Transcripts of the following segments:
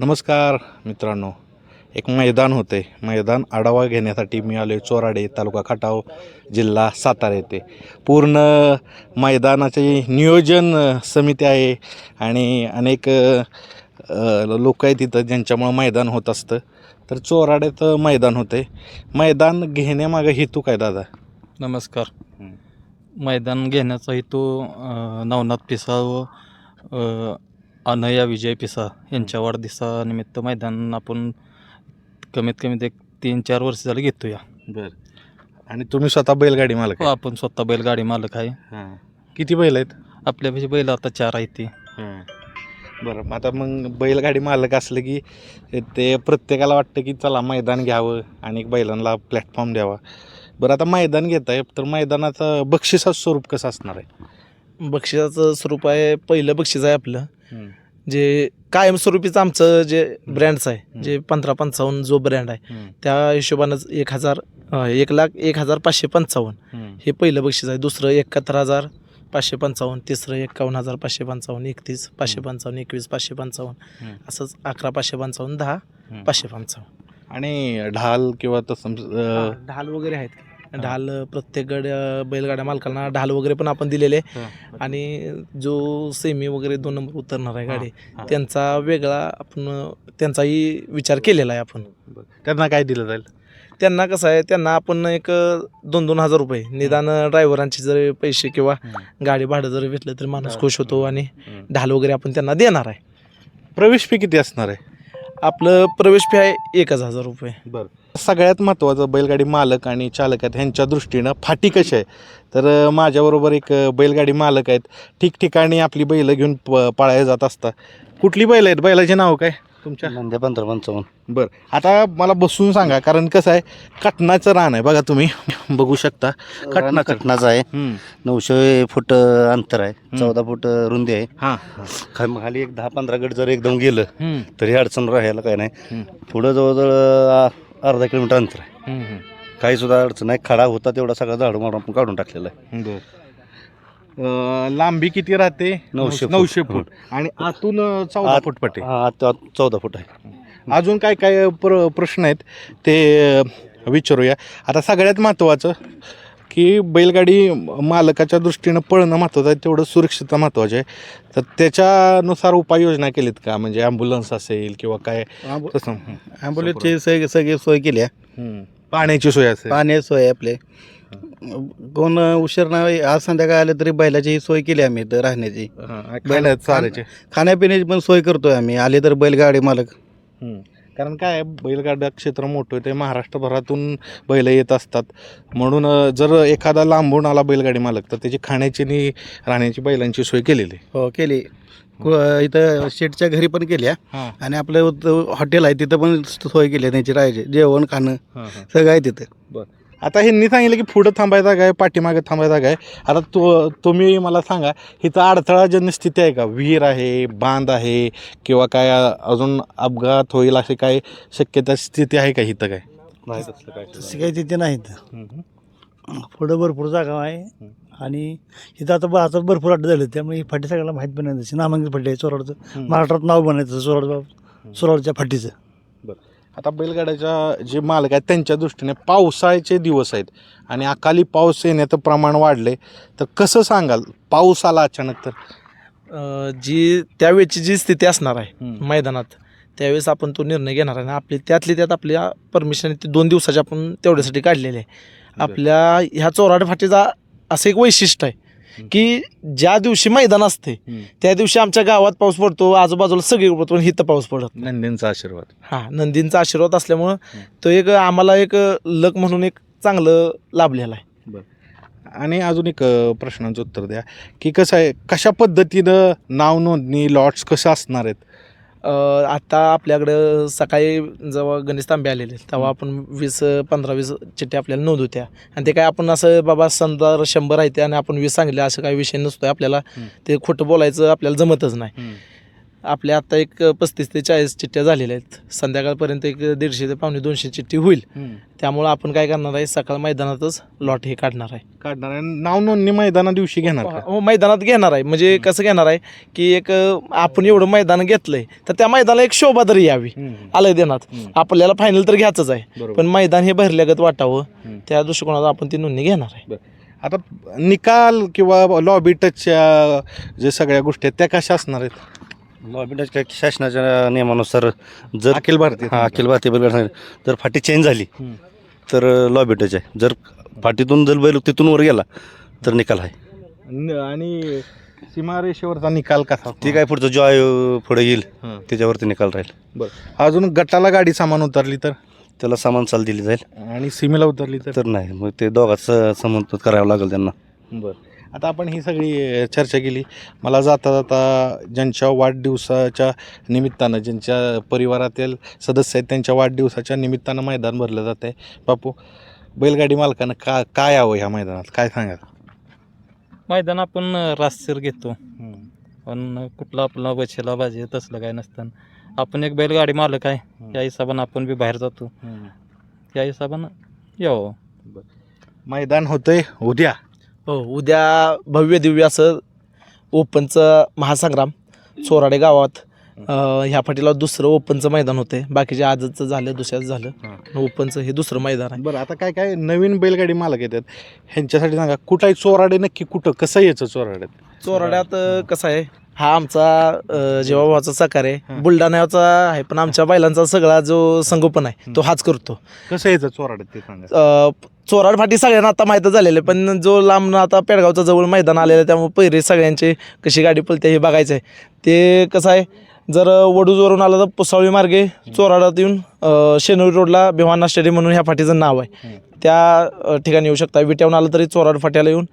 नमस्कार मित्रांनो. एक मैदान होते. मैदान आढावा घेण्यासाठी मी आलो चोराडे तालुका खटाव जिल्हा सातारा येथे. पूर्ण मैदानाचे नियोजन समिती आहे आणि अनेक लोक आहेत तिथं ज्यांच्यामुळं मैदान होत असतं. तर चोराड्यात मैदान होते. मैदान घेण्यामागं हेतू काय दादा? नमस्कार. मैदान घेण्याचा हेतू नवनाथ पिसा व अनया विजय पिसा यांच्या वाढदिवसानिमित्त मैदान आपण कमीत कमी एक तीन चार वर्ष झालं घेतो या बरं. आणि तुम्ही स्वतः बैलगाडी मालक हो, आपण स्वतः बैलगाडी मालक आहे. हां. किती बैल आहेत? आपल्यापाशी बैल आता चार आहे ते. हं. बरं आता मग बैलगाडी मालक असलं की ते प्रत्येकाला वाटतं की चला मैदान घ्यावं आणि बैलांना प्लॅटफॉर्म द्यावा. बरं आता मैदान घेत आहे तर मैदानाचं बक्षिसाचं स्वरूप कसं असणार आहे? बक्षिसाचं स्वरूप आहे पहिलं बक्षीस आहे आपलं. जे कायमस्वरूपीचं आमचं जे ब्रँड्स आहे हं. जे पंधरा पंचावन्न जो ब्रँड आहे. त्या हिशोबानंच एक हजार एक लाख एक हजार पाचशे पंचावन्न हं. पहिलं बक्षीस आहे दुसरं एकाहत्तर हजार पाचशे पंचावन्न तिसरं एकावन्न हजार पाचशे पंचावन्न एकतीस पाचशे पंचावन्न एकवीस पाचशे पंचावन्न. असंच अकरा पाचशे पंचावन्न दहा. पाचशे पंचावन्न आणि ढाल किंवा तसं ढाल वगैरे आहेत ढाल प्रत्येक गाड्या बैलगाड्या मालकांना ढाल वगैरे पण आपण दिलेले. आहे. आणि जो सेमी वगैरे दोन नंबर उतरणार आहे गाडी. त्यांचा वेगळा आपण त्यांचाही विचार केलेला आहे आपण. त्यांना काय दिलं जाईल? त्यांना कसं आहे त्यांना आपण एक दोन दोन हजार रुपये. निदान ड्रायव्हरांचे जर पैसे किंवा गाडी भाडं जर भेटलं तर माणूस खुश होतो आणि. ढाल वगैरे आपण त्यांना देणार आहे. प्रवेश फी किती असणार आहे? आपलं प्रवेश फी आहे एकच हजार रुपये. बरं. सगळ्यात महत्त्वाचं बैलगाडी मालक आणि चालक आहेत ह्यांच्या दृष्टीनं फाटी कशी आहे? तर माझ्याबरोबर एक बैलगाडी मालक आहेत. ठिकठिकाणी आपली बैलं घेऊन प पळायला जात असतात. कुठली बैल आहेत? बैलाचे नाव काय तुमच्या? नंद्या पंधरा पंचावन्न. बरं. आता मला बसून सांगा कारण कसं आहे कटनाचं रान आहे बघा तुम्ही. बघू शकता. खटना खटनाचा आहे. नऊशे फूट अंतर आहे. चौदा फूट रुंदी आहे. हां. खाली एक दहा पंधरा गट जर एकदम गेलं. तरी अडचण राहायला काय नाही. पुढं जवळजवळ अर्धा किलोमीटर अंतर आहे. हम्म. काही सुद्धा अडचण नाही. खडा होता तेवढा सगळा झाडू मारून आपण काढून टाकलेला आहे. बरं. अं, लांबी किती राहते? नऊशे फूट. नऊशे फूट. आणि आतून अं, चौदा आत- फूट पट्टी. हा आता चौदा फूट आहे. अजून काय काय प्र प्रश्न आहेत ते अ, विचारूया. आता सगळ्यात महत्त्वाचं की बैलगाडी मालकाच्या दृष्टीनं पळणं महत्त्वाचं आहे तेवढं सुरक्षितता महत्त्वाची आहे. तर त्याच्यानुसार उपाययोजना केलीत का? म्हणजे ॲम्ब्युलन्स असेल किंवा काय? तसं. ॲम्ब्युलन्सची सगळी सगळी सोय केली आहे. हं. पाण्याची सोय असेल. पाणी सोय आहे आपले. कोण उशीर नाही आज संध्याकाळी आले तरी बैलाची सोय केली आम्ही इथं राहण्याची. खाण्यात चाऱ्याची खाण्यापिण्याची पण सोय करतोय आम्ही. आले तर बैलगाडी मालक. हं. कारण काय आहे, बैलगाडा क्षेत्र मोठं आहे ते महाराष्ट्रभरातून बैल येत असतात. म्हणून अ, जर एखादा लांबून आला बैलगाडी मालक तर त्याची खाण्याची आणि राहण्याची बैलांची सोय केलेली. हो केली. कु- इथं शेटच्या घरी पण केल्या. हां. आणि आपलं हॉटेल आहे तिथं पण सोय केली आहे त्यांची राहायची. जेवण खाणं हां सगळं आहे तिथं. आता ह्यांनी सांगितलं की पुढं थांबायचा काय पाठीमागे थांबायचा काय? आता तो तुम्ही मला सांगा इथं अडथळाजन्य स्थिती आहे का? विहीर आहे बांध आहे किंवा काय अजून अपघात होईल अशी काय शक्यता स्थिती आहे का इथं काय? नाही तसलं काय काही तिथे नाहीत हम्म. पुढं भरपूर जागा आहे आणि इथं आता बा- आता भरपूर अड्डे झाले त्यामुळे ही फाटी सगळ्याला माहीत पण नाही तशी नामांकित फाटी आहे चोराडचं. महाराष्ट्रात नाव बनायचं चोराड चोराडच्या फाटीचं. आता बैलगाड्याच्या जे मालक आहेत त्यांच्या दृष्टीने पावसाळ्याचे दिवस आहेत. आणि अकाली पाऊस येण्याचं प्रमाण वाढले तर कसं सांगाल पाऊस आला अचानक तर? अं, जी त्यावेळची जी स्थिती असणार आहे हम्म. मैदानात त्यावेळेस आपण तो निर्णय घेणार आहे. आणि आपली त्यातली त्यात आपल्या परमिशन ते दोन दिवसाची आपण तेवढ्यासाठी काढलेले आहे. आपल्या ह्या चोराड फाटीचा असं एक वैशिष्ट्य आहे. की ज्या दिवशी मैदान असते. त्या दिवशी आमच्या गावात पाऊस पडतो आजूबाजूला सगळी पडतो पण इथं पाऊस पडत. नंदींचा आशीर्वाद. हा नंदींचा आशीर्वाद असल्यामुळं तो एक आम्हाला एक लक म्हणून एक चांगलं लाभलेलं आहे. आणि अजून एक प्रश्नाचं उत्तर द्या की कसं आहे कशा पद्धतीनं नाव नोंदणी लॉट्स कसं असणार आहेत? अं, आता आपल्याकडं सकाळी जेव्हा गणेश तांबे आलेले तेव्हा आपण वीस पंधरा वीस चिठ्ठ्या आपल्याला नोंद होत्या. आणि ते काय आपण असं बाबा समजा शंभर आहे ते आणि आपण वीस सांगितले असं काही विषय नसतो आपल्याला. ते खोटं बोलायचं आपल्याला जमतच नाही. आपल्या आता एक पस्तीस ते चाळीस चिठ्ठ्या झालेल्या आहेत. संध्याकाळपर्यंत एक दीडशे ते पावणे दोनशे चिठ्ठी होईल. त्यामुळं आपण काय करणार आहे सकाळ मैदानातच लॉट हे काढणार आहे. काढणार आहे. नाव नोंदणी मैदाना दिवशी घेणार का? हो मैदानात घेणार आहे. म्हणजे कसं घेणार आहे की एक आपण एवढं मैदान घेतलंय तर त्या मैदानाला एक शोभा तरी यावी. आलंय देण्यात. हम्म. आपल्याला फायनल तर घ्यायचंच आहे. बरोबर. पण मैदान हे भरल्यागत वाटावं. हम्म. त्या दृष्टिकोनात आपण ती नोंदणी घेणार आहे. आता निकाल किंवा लॉबी टचच्या जे सगळ्या गोष्टी आहेत त्या कशा असणार आहेत? लॉबी काय शासनाच्या नियमानुसार जर अखिल भारतीय हा अखिल भारतीय बैलगाडी संघटना जर फाटी चेंज झाली. तर लॉबी टच आहे. जर फाटीतून जर बैल तिथून वर गेला तर निकाल आहे. न- आणि सीमारेषेवरचा निकाल कसा ती काय पुढचं जॉय पुढे येईल हं. त्याच्यावरती निकाल राहील. बरं. अजून गटाला गाडी सामान उतरली तर? त्याला सामान चाल दिली जाईल. आणि सीमेला उतरली तर? तर नाही मग ते दोघांचं समंत करावं लागेल त्यांना. बरं. आता आपण ही सगळी चर्चा केली. मला जाता जाता ज्यांच्या वाढदिवसाच्या निमित्तानं ज्यांच्या परिवारातील सदस्य आहेत त्यांच्या वाढदिवसाच्या निमित्तानं मैदान भरलं जात आहे बापू बैलगाडी मालकानं का काय यावं ह्या मैदानात? काय सांगाल? मैदान आपण रास्तीर घेतो. पण कुठला आपला बचेला पाहिजे तसलं काय नसतं. आपण एक बैलगाडी मालक आहे या हिशोबानं आपण बी बाहेर जातो. या हिशोबानं यावं. मैदान होतंय उद्या. हो उद्या भव्य दिव्य असं ओपनचं महासंग्राम चोराडे गावात अं, ह्या फाटीला दुसरं ओपनचं मैदान होते बाकीचे आजचं झालं दुसऱ्याच झालं. ओपनचं हे दुसरं मैदान आहे. बरं आता काय काय नवीन बैलगाडी मालक येतात. ह्यांच्यासाठी सांगा कुठं आहे चोराडे नक्की कुठं कसं यायचं चोराड्यात? चोराड्यात अं, कसं आहे? हा आमचा जेव्हा सकार आहे. बुलढाण्याचा आहे पण आमच्या बैलांचा सगळा जो संगोपन आहे तो हाच करतो. कसं यायचं चोराड्यात ते सांगा. अ, चोराड फाटी सगळ्यांना आता माहीतच झालेलं आहे. पण जो लांब आता पेडगावचं जवळ मैदान आलेलं आहे त्यामुळे पहिरे सगळ्यांचे कशी गाडी पळते हे बघायचं आहे. ते कसं आहे जर वडूजवरून आलं तर पुसावळी मार्गे चोराडात येऊन शेनोरी रोडला भिवाना स्टेडियम म्हणून ह्या फाटीचं नाव आहे. त्या ठिकाणी येऊ शकता विट्याहून आलं तरी चोराड फाट्याला येऊन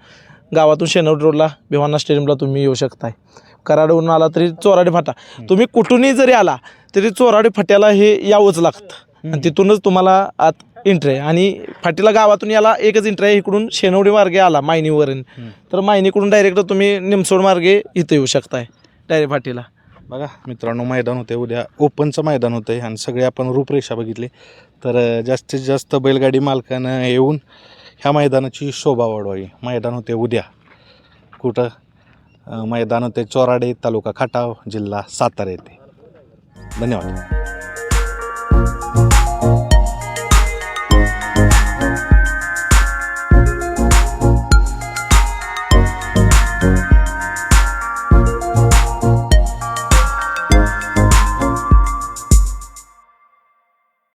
गावातून शेनोरी रोडला भिवाना स्टेडियमला तुम्ही येऊ शकताय. कराडवरून आला तरी चोराडे फाटा. तुम्ही कुठूनही जरी आला तरी चोराडे फाट्याला हे यावंच लागतं. आणि तिथूनच तुम्हाला आत एंट्री आहे. आणि फाटीला गावातून याला एकच एंट्री आहे. इकडून शेनवडी मार्गे आला मायनीवरून. तर मायनीकडून डायरेक्ट तुम्ही निमसोड मार्गे इथं येऊ शकताय डायरेक्ट फाटीला. बघा मित्रांनो मैदान होते उद्या ओपनचं मैदान होतं आणि सगळे आपण रूपरेषा बघितली. तर जास्तीत जास्त बैलगाडी मालकानं येऊन ह्या मैदानाची शोभा वाढवावी. मैदान होते उद्या. कुठं? मैदान होते चोराडे तालुका खटाव जिल्हा सातारा येथे. धन्यवाद.